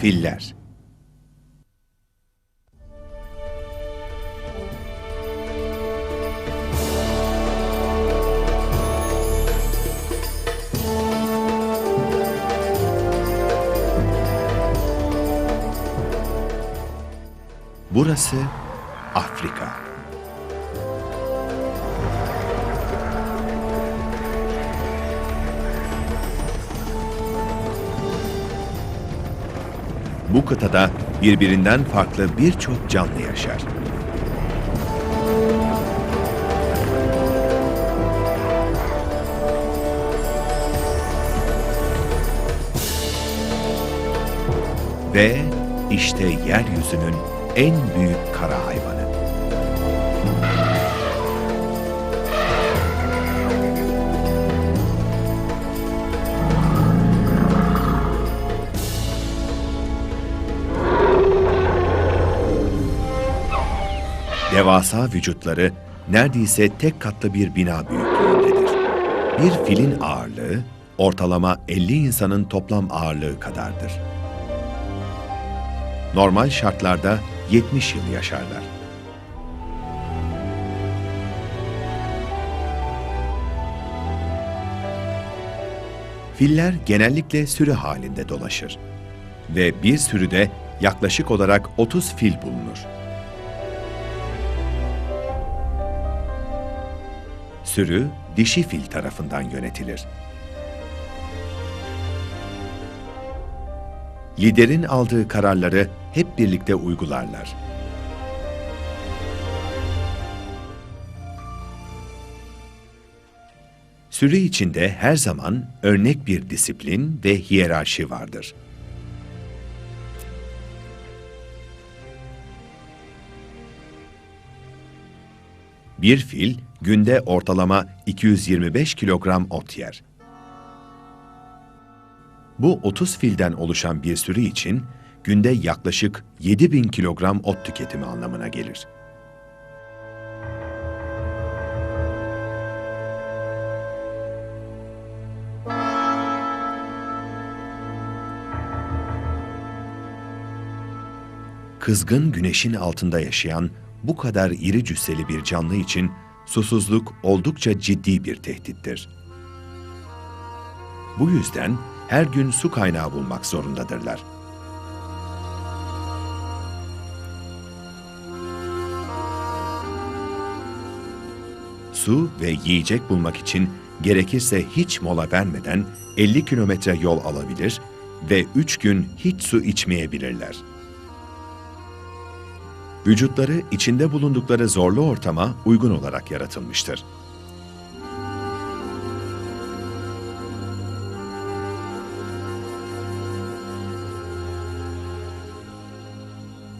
Filler Burası Afrika. Bu kıtada birbirinden farklı birçok canlı yaşar. Ve işte yeryüzünün en büyük kara hayvanı. Devasa vücutları neredeyse tek katlı bir bina büyüklüğündedir. Bir filin ağırlığı ortalama 50 insanın toplam ağırlığı kadardır. Normal şartlarda 70 yıl yaşarlar. Filler genellikle sürü halinde dolaşır ve bir sürüde yaklaşık olarak 30 fil bulunur. Sürü dişi fil tarafından yönetilir. Liderin aldığı kararları hep birlikte uygularlar. Sürü içinde her zaman örnek bir disiplin ve hiyerarşi vardır. Bir fil günde ortalama 225 kilogram ot yer. Bu 30 filden oluşan bir sürü için günde yaklaşık 7000 kilogram ot tüketimi anlamına gelir. Kızgın güneşin altında yaşayan bu kadar iri cüsseli bir canlı için susuzluk oldukça ciddi bir tehdittir. Bu yüzden her gün su kaynağı bulmak zorundadırlar. Su ve yiyecek bulmak için gerekirse hiç mola vermeden 50 kilometre yol alabilir ve 3 gün hiç su içmeyebilirler. Vücutları içinde bulundukları zorlu ortama uygun olarak yaratılmıştır.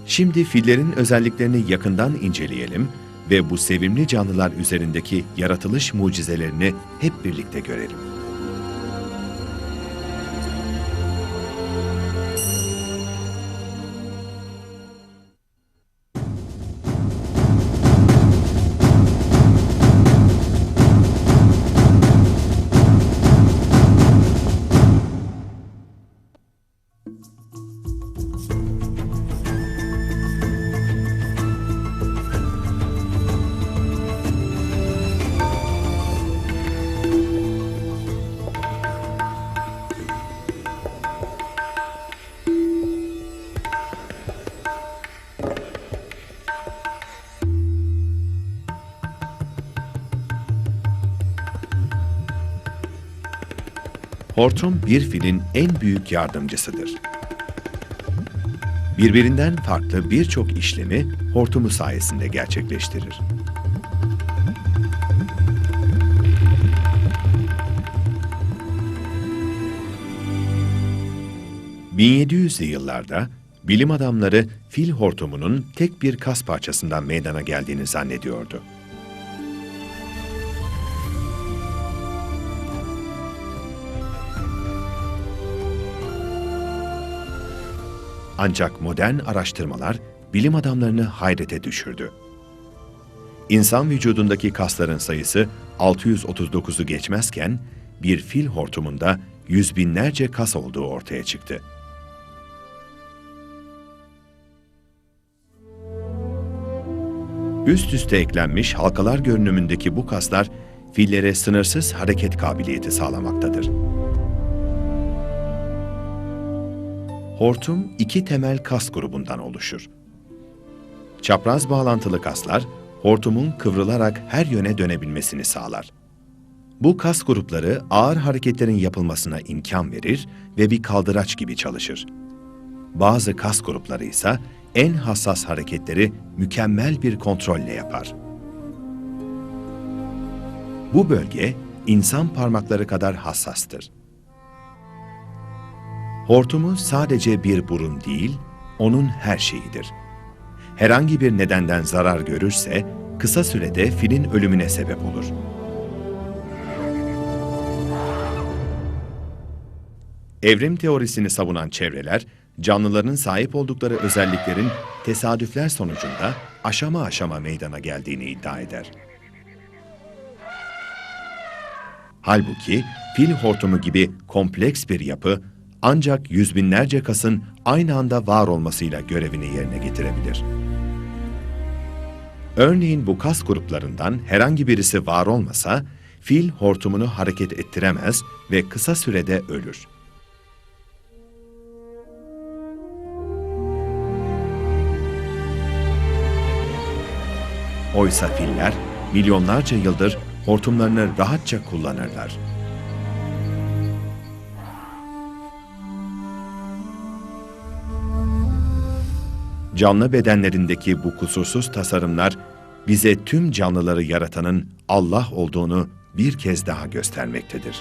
Şimdi fillerin özelliklerini yakından inceleyelim ve bu sevimli canlılar üzerindeki yaratılış mucizelerini hep birlikte görelim. Hortum bir filin en büyük yardımcısıdır. Birbirinden farklı birçok işlemi hortumu sayesinde gerçekleştirir. ...1700'lü yıllarda bilim adamları fil hortumunun tek bir kas parçasından meydana geldiğini zannediyordu. Ancak modern araştırmalar bilim adamlarını hayrete düşürdü. İnsan vücudundaki kasların sayısı 639'u geçmezken bir fil hortumunda yüz binlerce kas olduğu ortaya çıktı. Üst üste eklenmiş halkalar görünümündeki bu kaslar fillere sınırsız hareket kabiliyeti sağlamaktadır. Hortum iki temel kas grubundan oluşur. Çapraz bağlantılı kaslar, hortumun kıvrılarak her yöne dönebilmesini sağlar. Bu kas grupları ağır hareketlerin yapılmasına imkan verir ve bir kaldıraç gibi çalışır. Bazı kas grupları ise en hassas hareketleri mükemmel bir kontrolle yapar. Bu bölge insan parmakları kadar hassastır. Hortumu sadece bir burun değil, onun her şeyidir. Herhangi bir nedenden zarar görürse kısa sürede filin ölümüne sebep olur. Evrim teorisini savunan çevreler, canlıların sahip oldukları özelliklerin tesadüfler sonucunda aşama aşama meydana geldiğini iddia eder. Halbuki fil hortumu gibi kompleks bir yapı ancak yüz binlerce kasın aynı anda var olmasıyla görevini yerine getirebilir. Örneğin bu kas gruplarından herhangi birisi var olmasa, fil hortumunu hareket ettiremez ve kısa sürede ölür. Oysa filler milyonlarca yıldır hortumlarını rahatça kullanırlar. Canlı bedenlerindeki bu kusursuz tasarımlar bize tüm canlıları yaratanın Allah olduğunu bir kez daha göstermektedir.